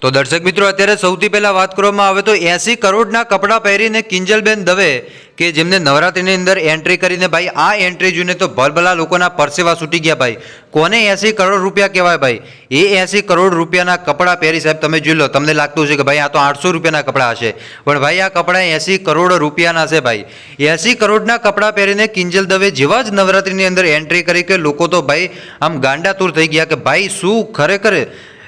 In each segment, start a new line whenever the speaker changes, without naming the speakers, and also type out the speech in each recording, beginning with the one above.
તો દર્શક મિત્રો, અત્યારે સૌથી પહેલા વાત કરવામાં આવે તો એસી કરોડના કપડાં પહેરીને કિંજલબેન દવે કે જેમને નવરાત્રિની અંદર એન્ટ્રી કરીને ભાઈ, આ એન્ટ્રી જોઈને તો ભલભલા લોકોના પરસેવા છૂટી ગયા ભાઈ. કોને એસી કરોડ રૂપિયા કહેવાય ભાઈ? એ એસી કરોડ રૂપિયાના કપડાં પહેરી સાહેબ, તમે જોઈ લો, તમને લાગતું છે કે ભાઈ, આ તો આઠસો રૂપિયાના કપડાં હશે. પણ ભાઈ, આ કપડાં એસી કરોડ રૂપિયાના છે ભાઈ. એસી કરોડના કપડાં પહેરીને કિંજલ દવે જેવા જ નવરાત્રીની અંદર એન્ટ્રી કરી કે લોકો તો ભાઈ, આમ ગાંડાતુર થઈ ગયા કે ભાઈ, શું ખરેખર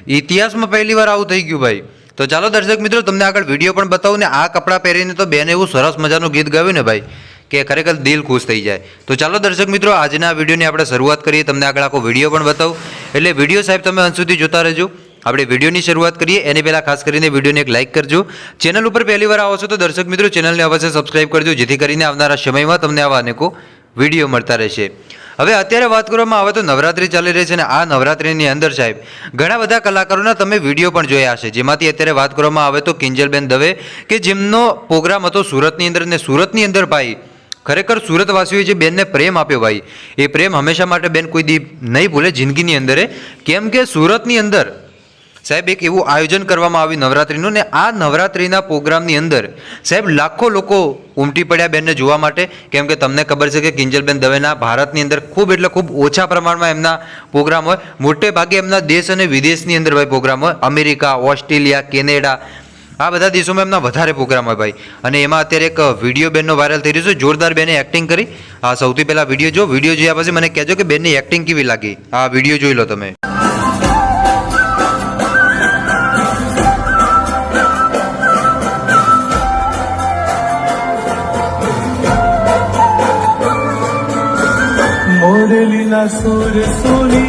ઇતિહાસમાં પહેલી વાર આવું થઈ ગયું ભાઈ? તો ચાલો દર્શક મિત્રો, તમને આગળ વીડિયો પણ બતાવું ને આ કપડાં પહેરીને તો બેન એવું સરસ મજાનું ગીત ગાયું ને ભાઈ, કે ખરેખર દિલ ખુશ થઈ જાય. તો ચાલો દર્શક મિત્રો, આજના વિડીયોની આપણે શરૂઆત કરીએ. તમને આગળ આખો વીડિયો પણ બતાવું. એટલે વીડિયો સાહેબ, તમે અંત સુધી જોતા રહેજો. આપણે વિડીયોની શરૂઆત કરીએ. એની પહેલાં ખાસ કરીને વિડીયોને એક લાઇક કરજો. ચેનલ ઉપર પહેલી વાર આવો છો તો દર્શક મિત્રો, ચેનલને અવશ્ય સબસ્ક્રાઇબ કરજો, જેથી કરીને આવનારા સમયમાં તમને આવા અનેકો વીડિયો મળતા રહેશે. હવે અત્યારે વાત કરવામાં આવે તો નવરાત્રી ચાલી રહી છે અને આ નવરાત્રીની અંદર સાહેબ, ઘણા બધા કલાકારોના તમે વીડિયો પણ જોયા હશે. જેમાંથી અત્યારે વાત કરવામાં આવે તો કિંજલબેન દવે, કે જેમનો પ્રોગ્રામ હતો સુરતની અંદર ને સુરતની અંદર ભાઈ, ખરેખર સુરતવાસીઓએ જે બેનને પ્રેમ આપ્યો ભાઈ, એ પ્રેમ હંમેશા માટે બેન કોઈ દી નહીં ભૂલે જિંદગીની અંદર. કેમ કે સુરતની અંદર સાહેબ, એક એવું આયોજન કરવામાં આવ્યું નવરાત્રિનું ને આ નવરાત્રિના પ્રોગ્રામની અંદર સાહેબ, લાખો લોકો ઉમટી પડ્યા બેનને જોવા માટે. કેમ કે તમને ખબર છે કે કિંજલબેન દવેના ભારતની અંદર ખૂબ એટલે ખૂબ ઓછા પ્રમાણમાં એમના પ્રોગ્રામ હોય. મોટે ભાગે એમના દેશ અને વિદેશની અંદર ભાઈ પ્રોગ્રામ હોય. અમેરિકા, ઓસ્ટ્રેલિયા, કેનેડા, આ બધા દેશોમાં એમના વધારે પ્રોગ્રામ હોય ભાઈ. અને એમાં અત્યારે એક વીડિયો બેનનો વાયરલ થઈ રહ્યો છે. જોરદાર બેને એક્ટિંગ કરી. આ સૌથી પહેલાં વીડિયો જો વીડિયો જોયા પછી મને કહેજો કે બેનની એક્ટિંગ કેવી લાગી? આ વીડિયો જોઈ લો તમે.
del y las flores.